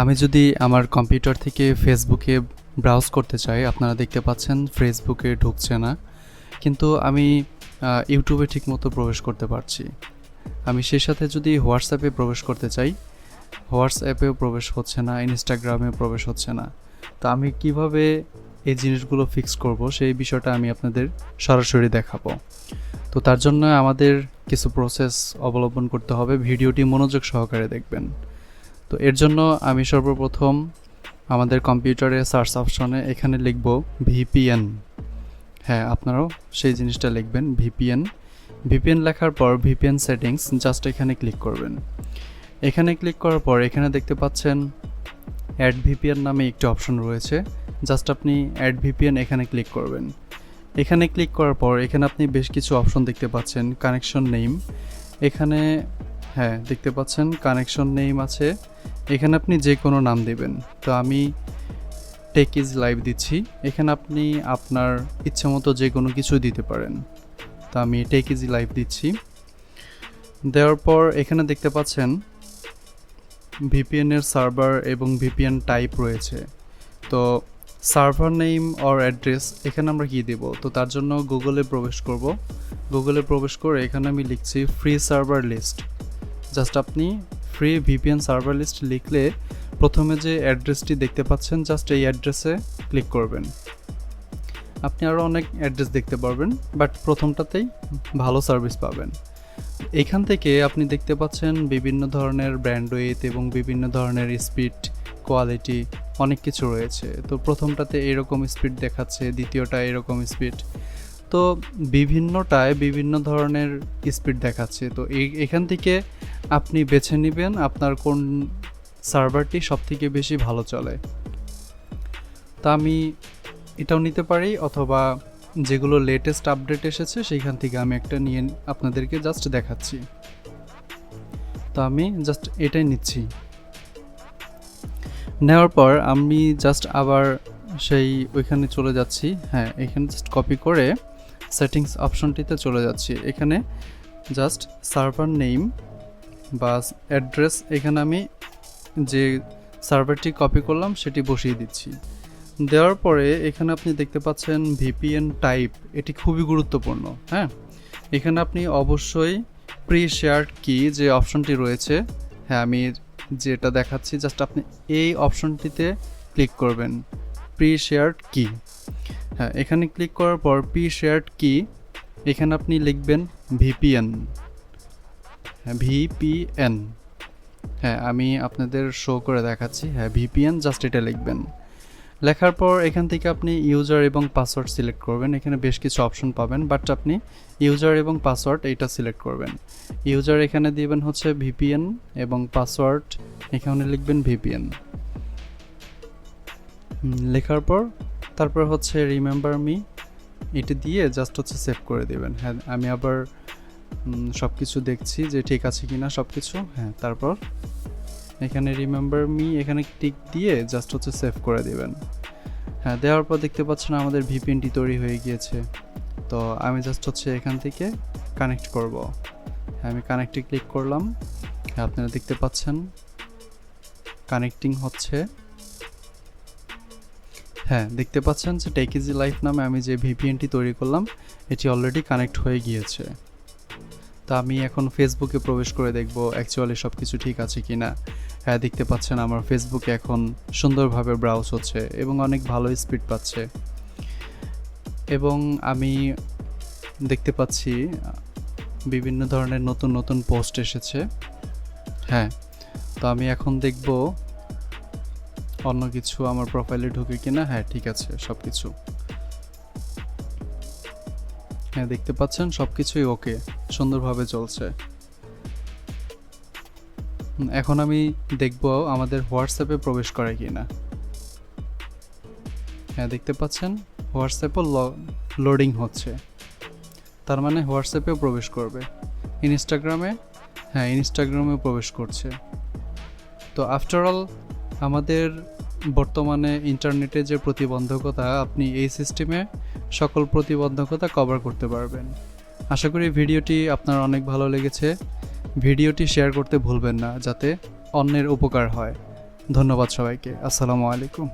আমি যদি আমার কম্পিউটার থেকে ফেসবুকে ব্রাউজ করতে চাই, আপনারা দেখতে পাচ্ছেন ফেসবুকে ঢুকছে না। কিন্তু আমি ইউটিউবে ঠিকমতো প্রবেশ করতে পারছি। আমি সেই সাথে যদি হোয়াটসঅ্যাপে প্রবেশ করতে চাই হোয়াটসঅ্যাপেও প্রবেশ হচ্ছে না ইনস্টাগ্রামে প্রবেশ হচ্ছে না। তো আমি কীভাবে এই জিনিসগুলো ফিক্স করব, সেই বিষয়টা আমি আপনাদের সরাসরি দেখাবো। তো তার জন্য আমাদের কিছু প্রসেস অবলম্বন করতে হবে। ভিডিওটি মনোযোগ সহকারে দেখবেন। তো এর জন্য আমি সর্বপ্রথম আমাদের কম্পিউটারে সার্চ অপশনে এখানে লিখব ভিপিএন। হ্যাঁ আপনারাও সেই জিনিসটা লিখবেন, ভিপিএন। ভিপিএন লেখার পর ভিপিএন সেটিংস জাস্ট এখানে ক্লিক করবেন। এখানে ক্লিক করার পর এখানে দেখতে পাচ্ছেন অ্যাড ভিপিএন নামে একটি অপশন রয়েছে। জাস্ট আপনি অ্যাড ভিপিএন এখানে ক্লিক করবেন। এখানে ক্লিক করার পর এখানে আপনি বেশ কিছু অপশন দেখতে পাচ্ছেন, কানেকশন নেম এখানে হ্যাঁ দেখতে পাচ্ছেন কানেকশন নেম আছে। এখানে আপনি যে কোনো নাম দেবেন। তো আমি টেক ইজ লাইভ দিচ্ছি। এখানে আপনি আপনার ইচ্ছে মতো যে কোনো কিছু দিতে পারেন। তো আমি টেক ইজ লাইভ দিচ্ছি। দেওয়ার পর এখানে দেখতে পাচ্ছেন ভিপিএনের সার্ভার এবং ভিপিএন টাইপ রয়েছে। তো সার্ভার নেম অর অ্যাড্রেস এখানে আমরা কি দেব? তো তার জন্য গুগলে প্রবেশ করব। গুগলে প্রবেশ করে এখানে আমি লিখছি ফ্রি সার্ভার লিস্ট জাস্ট আপনি ফ্রি ভিপিএন সার্ভার লিস্ট লিখলে প্রথমে যে অ্যাড্রেসটি দেখতে পাচ্ছেন জাস্ট এই অ্যাড্রেসে ক্লিক করবেন। আপনি আরও অনেক অ্যাড্রেস দেখতে পারবেন বাট প্রথমটাতেই ভালো সার্ভিস পাবেন। এখান থেকে আপনি দেখতে পাচ্ছেন বিভিন্ন ধরনের ব্র্যান্ডওয়েথ এবং বিভিন্ন ধরনের স্পিড কোয়ালিটি অনেক কিছু রয়েছে। তো প্রথমটাতে এরকম স্পিড দেখাচ্ছে, দ্বিতীয়টা এরকম স্পিড তো বিভিন্নটায় বিভিন্ন ধরনের স্পিড দেখাচ্ছে। তো এখান থেকে আপনি বেছে নেবেন আপনার কোন সার্ভারটি সবথেকে বেশি ভালো চলে। তা আমি এটাও নিতে পারি অথবা যেগুলো লেটেস্ট আপডেট এসেছে সেইখান থেকে আমি একটা নিয়ে আপনাদেরকে জাস্ট দেখাচ্ছি। তো আমি জাস্ট এটাই নিচ্ছি। নেওয়ার পর আমি জাস্ট আবার সেই ওইখানে চলে যাচ্ছি। হ্যাঁ এখানে জাস্ট কপি করে সেটিংস অপশনটিতে চলে যাচ্ছি। এখানে জাস্ট সার্ভার নেম বা অ্যাড্রেস এখানে আমি যে সার্ভারটি কপি করলাম সেটি বসিয়ে দিচ্ছি। দেওয়ার পরে এখানে আপনি দেখতে পাচ্ছেন ভিপিএন টাইপ এটি খুবই গুরুত্বপূর্ণ হ্যাঁ? এখানে আপনি অবশ্যই প্রি শেয়ার্ড কি যে অপশনটি রয়েছে হ্যাঁ আমি যেটা দেখাচ্ছি জাস্ট আপনি এই অপশনটিতে ক্লিক করবেন প্রি শেয়ার্ড কি হ্যাঁ এখানে ক্লিক করার পর প্রি শেয়ার্ড কি এখানে আপনি লিখবেন ভিপিএন ভিপিএন হ্যাঁ আমি আপনাদের শো করে দেখাচ্ছি। হ্যাঁ ভিপিএন জাস্ট এটা লিখবেন। লেখার পর এখান থেকে আপনি ইউজার এবং পাসওয়ার্ড সিলেক্ট করবেন। এখানে বেশ কিছু অপশন পাবেন বাট আপনি ইউজার এবং পাসওয়ার্ড এইটা সিলেক্ট করবেন। ইউজার এখানে দিবেন হচ্ছে ভিপিএন এবং পাসওয়ার্ড এখানে লিখবেন ভিপিএন লেখার পর তারপর হচ্ছে রিমেম্বার মি এটা দিয়ে জাস্ট হচ্ছে সেভ করে দিবেন। হ্যাঁ আমি আবার সব কিছু দেখছি যে ঠিক আছে কিনা সব কিছু হ্যাঁ তারপর এখানে রিমেম্বার মি এখানে টিক দিয়ে জাস্ট হচ্ছে সেভ করে দিবেন। হ্যাঁ দেওয়ার পর দেখতে পাচ্ছেন আমাদের ভিপিএনটি তৈরি হয়ে গিয়েছে। তো আমি জাস্ট হচ্ছে এখান থেকে কানেক্ট করব। হ্যাঁ আমি কানেক্টে ক্লিক করলাম। হ্যাঁ আপনারা দেখতে পাচ্ছেন কানেক্টিং হচ্ছে। হ্যাঁ দেখতে পাচ্ছেন যে টেকিজি লাইফ নামে আমি যে ভিপিএনটি তৈরি করলাম, এটি অলরেডি কানেক্ট হয়ে গিয়েছে। তো আমি এখন ফেসবুকে প্রবেশ করে দেখব অ্যাকচুয়ালি সব কিছু ঠিক আছে কি না হ্যাঁ দেখতে পাচ্ছেন আমার ফেসবুকে এখন সুন্দরভাবে ব্রাউজ হচ্ছে এবং অনেক ভালো স্পিড পাচ্ছে। এবং আমি দেখতে পাচ্ছি, বিভিন্ন ধরনের নতুন নতুন পোস্ট এসেছে। হ্যাঁ তো আমি এখন দেখব অন্য কিছু আমার প্রোফাইলে ঢুকে কিনা। হ্যাঁ ঠিক আছে সব কিছু হ্যাঁ দেখতে পাচ্ছেন সব কিছুই ওকে সুন্দরভাবে চলছে এখন আমি দেখব আমাদের হোয়াটসঅ্যাপে প্রবেশ করে কিনা। হ্যাঁ দেখতে পাচ্ছেন, হোয়াটসঅ্যাপও লোডিং হচ্ছে। তার মানে হোয়াটসঅ্যাপেও প্রবেশ করবে। ইনস্টাগ্রামে হ্যাঁ ইনস্টাগ্রামেও প্রবেশ করছে। তো আফটার অল আমাদের বর্তমানে ইন্টারনেটে যে প্রতিবন্ধকতা, আপনি এই সিস্টেমে সকল প্রতিবন্ধকতা কভার করতে পারবেন। আশা করি ভিডিওটি আপনার অনেক ভালো লেগেছে। ভিডিওটি শেয়ার করতে ভুলবেন না, যাতে অন্যের উপকার হয়। ধন্যবাদ সবাইকে। আসসালামু আলাইকুম।